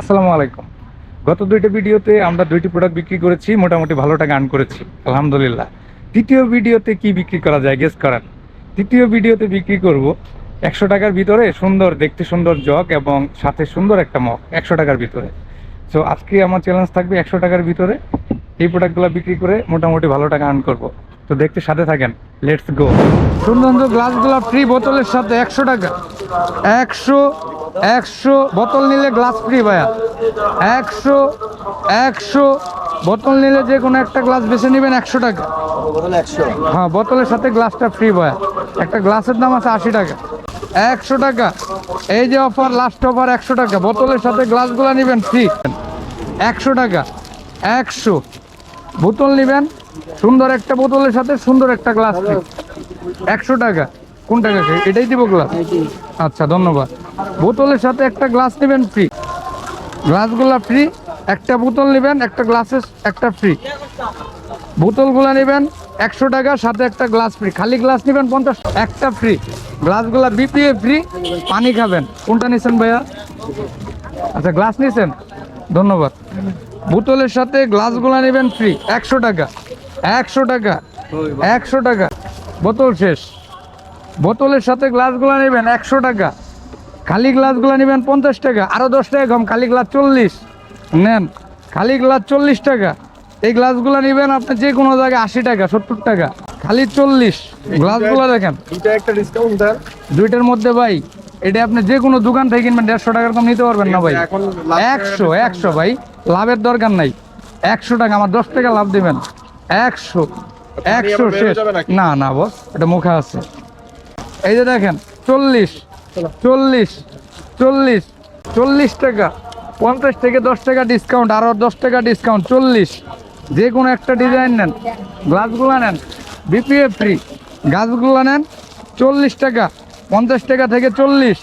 আসসালামু আলাইকুম। গত দুইটা ভিডিওতে আমরা দুইটি প্রোডাক্ট বিক্রি করেছি, মোটামুটি ভালো টাকা আর্ন করেছি, আলহামদুলিল্লাহ। তৃতীয় ভিডিওতে কি বিক্রি করা যায় গেস করেন তৃতীয় ভিডিওতে বিক্রি করব একশো টাকার ভিতরে সুন্দর, দেখতে সুন্দর জগ এবং সাথে সুন্দর একটা মগ, একশো টাকার ভিতরে। সো আজকে আমার চ্যালেঞ্জ থাকবে একশো টাকার ভিতরে। এই প্রোডাক্টগুলো বিক্রি করে মোটামুটি ভালো টাকা আর্ন করব। তো দেখতে সাথে থাকেন লেটস গো সুন্দর গ্লাসগুলো ফ্রি বোতলের সাথে একশো টাকা। একশো একশো বোতল নিলে গ্লাস ফ্রি ভাইয়া। একশো একশো বোতল নিলে যে কোনো একটা গ্লাস বেছে নেবেন একশো টাকা। হ্যাঁ বোতলের সাথে গ্লাসটা ফ্রি ভাইয়া। একটা গ্লাসের দাম আছে আশি টাকা। একশো টাকা। এই যে অফার লাস্ট অফার একশো টাকা। বোতলের সাথে গ্লাসগুলো নেবেন ফ্রি একশো টাকা। একশো। বোতল নেবেন। সুন্দর একটা বোতলের সাথে সুন্দর একটা গ্লাস ফ্রি একশো টাকা। কোন টাকা এটাই দিব গ্লাস আচ্ছা ধন্যবাদ। বোতলের সাথে একটা গ্লাস নেবেন ফ্রি গ্লাসগুলো ফ্রি একটা বোতল নেবেন একটা গ্লাসের একটা ফ্রি বোতলগুলো নেবেন একশো টাকা সাথে একটা গ্লাস ফ্রি খালি গ্লাস নেবেন পঞ্চাশ একটা ফ্রি গ্লাসগুলো বিপিএ ফ্রি পানি খাবেন। কোনটা নিছেন ভাইয়া? আচ্ছা গ্লাস নিছেন? ধন্যবাদ। বোতলের সাথে গ্লাসগুলো নেবেন ফ্রি একশো টাকা। একশো টাকা। একশো টাকা। বোতল শেষ। বোতলের সাথে গ্লাসগুলো নেবেন একশো টাকা। খালি গ্লাসগুলো নেবেন পঞ্চাশ টাকা। আরও দশ টাকা কম খালি গ্লাস চল্লিশ। নেন খালি গ্লাস চল্লিশ টাকা। এই গ্লাসগুলো নেবেন আপনি যে কোনো জায়গায় আশি টাকা সত্তর টাকা। খালি চল্লিশ। গ্লাসগুলো দেখেন। দুইটার মধ্যে ভাই এটা আপনি যে কোনো দোকান থেকে কিনবেন দেড়শো টাকার কম নিতে পারবেন না ভাই। একশো একশো ভাই। লাভের দরকার নাই। একশো টাকা আমার দশ টাকা লাভ দিবেন। একশো একশো শেষ। না না বস এটা মুখে আছে। এই যে দেখেন চল্লিশ চল্লিশ চল্লিশ চল্লিশ টাকা পঞ্চাশ থেকে দশ টাকা ডিসকাউন্ট আরও দশ টাকা ডিসকাউন্ট চল্লিশ। যে কোনো একটা ডিজাইন নেন গ্লাসগুলো নেন বিপিএফ ফ্রি গাছগুলো নেন চল্লিশ টাকা পঞ্চাশ টাকা থেকে চল্লিশ।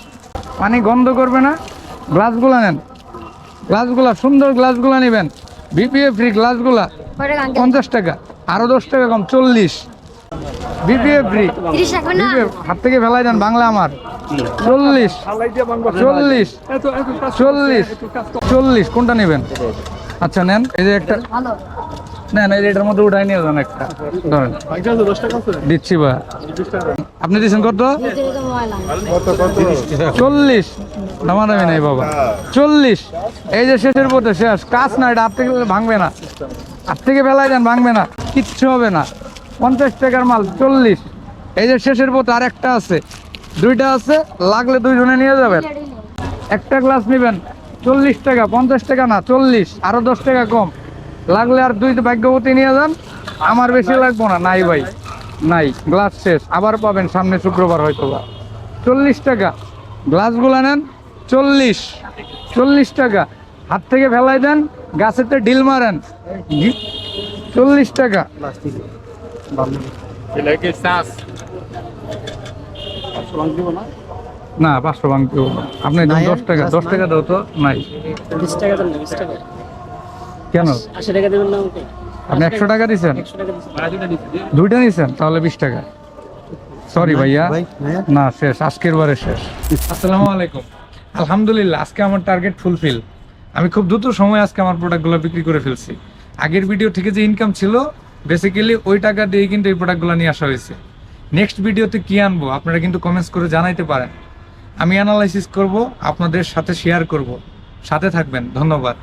পানি গন্ধ করবে না গ্লাসগুলো নেন। গ্লাসগুলা সুন্দর গ্লাসগুলো নেবেন। বিপিএফ ফ্রি গ্লাসগুলা পঞ্চাশ টাকা আরও দশ টাকা কম চল্লিশ। বিপিএফ ফ্রি বিপিএফ হাত থেকে ফেলাই দেন বাংলা আমার। চল্লিশ চল্লিশ চল্লিশ চল্লিশ কোনটা নেবেন? আচ্ছা নেন। এই যে একটা নেন এই যে এটার মধ্যে উঠাই নিয়ে যান একটা। ধরেন। দিচ্ছি বা। আপনি দিচ্ছেন কত? চল্লিশ। নামানামি নাই বাবা। চল্লিশ। এই যে শেষের পথে শেষ। কাজ না এটা হাত থেকে ভাঙবে না। হাত থেকে ফেলাই দেন ভাঙবে না। কিচ্ছু হবে না। পঞ্চাশ টাকার মাল, চল্লিশ। এই যে শেষের পথে আর একটা আছে। দুইটা আছে, লাগলে দুইজনে নিয়ে যাবেন। একটা গ্লাস নেবেন, চল্লিশ টাকা, পঞ্চাশ টাকা না, চল্লিশ, আরও দশ টাকা কম। লাগলে আর দুই ভাগ্যবতী নিয়ে যান। আমার বেশি লাগবো না, নাই ভাই, নাই গ্লাস শেষ। আবার পাবেন সামনে শুক্রবার হয়তো বা চল্লিশ টাকা গ্লাসগুলো নেন, চল্লিশ চল্লিশ টাকা। হাত থেকে ফেলাই দেন, গাছেতে ডিল মারেন। চল্লিশ টাকা। না? পাঁচশো না। আপনি দশ টাকা দশ টাকা দাও তো নাই। বিশ টাকা বিশ টাকা। কেন? আশি টাকা দেবেন না আপনি একশো টাকা দিচ্ছেন দুইটা নিছেন তাহলে বিশ টাকা। সরি ভাইয়া। না শেষ আজকের বারে শেষ। আসসালামু আলাইকুম। আলহামদুলিল্লাহ আজকে আমার টার্গেট ফুলফিল আমি খুব দ্রুত সময় আজকে আমার প্রোডাক্টগুলো বিক্রি করে ফেলছি। আগের ভিডিও থেকে যে ইনকাম ছিল বেসিক্যালি ওই টাকা দিয়ে কিন্তু এই প্রোডাক্টগুলো নিয়ে আসা হয়েছে। নেক্সট ভিডিওতে কি আনব, আপনারা কিন্তু কমেন্টস করে জানাইতে পারেন। আমি অ্যানালাইসিস করব, আপনাদের সাথে শেয়ার করব। সাথে থাকবেন, ধন্যবাদ।